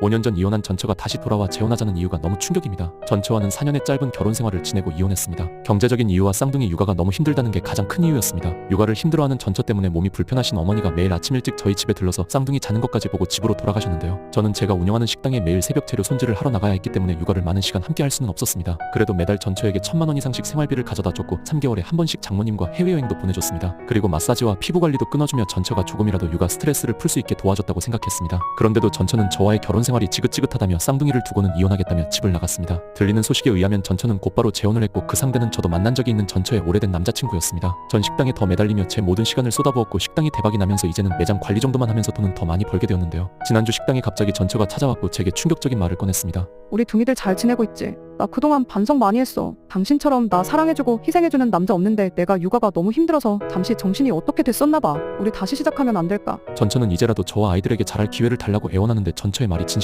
5년 전 이혼한 전처가 다시 돌아와 재혼하자는 이유가 너무 충격입니다. 전처와는 4년의 짧은 결혼 생활을 지내고 이혼했습니다. 경제적인 이유와 쌍둥이 육아가 너무 힘들다는 게 가장 큰 이유였습니다. 육아를 힘들어하는 전처 때문에 몸이 불편하신 어머니가 매일 아침 일찍 저희 집에 들러서 쌍둥이 자는 것까지 보고 집으로 돌아가셨는데요. 저는 제가 운영하는 식당에 매일 새벽 재료 손질을 하러 나가야 했기 때문에 육아를 많은 시간 함께 할 수는 없었습니다. 그래도 매달 전처에게 천만 원 이상씩 생활비를 가져다 줬고 3개월에 한 번씩 장모님과 해외여행도 보내줬습니다. 그리고 마사지와 피부 관리도 끊어주며 전처가 조금이라도 육아 스트레스를 풀 수 있게 도와줬다고 생각했습니다. 그런데도 전처는 저와의 결혼 생활이 지긋지긋하다며 쌍둥이를 두고는 이혼하겠다며 집을 나갔습니다. 들리는 소식에 의하면 전처는 곧바로 재혼을 했고 그 상대는 저도 만난 적이 있는 전처의 오래된 남자친구였습니다. 전 식당에 더 매달리며 제 모든 시간을 쏟아부었고 식당이 대박이 나면서 이제는 매장 관리 정도만 하면서 돈은 더 많이 벌게 되었는데요. 지난주 식당에 갑자기 전처가 찾아왔고 제게 충격적인 말을 꺼냈습니다. 우리 둥이들 잘 지내고 있지? 나 그동안 반성 많이 했어. 당신처럼 나 사랑해주고 희생해주는 남자 없는데 내가 육아가 너무 힘들어서 잠시 정신이 어떻게 됐었나 봐. 우리 다시 시작하면 안 될까? 전처는 이제라도 저와 아이들에게 잘할 기회를 달라고 애원하는데 전처의 말이 진심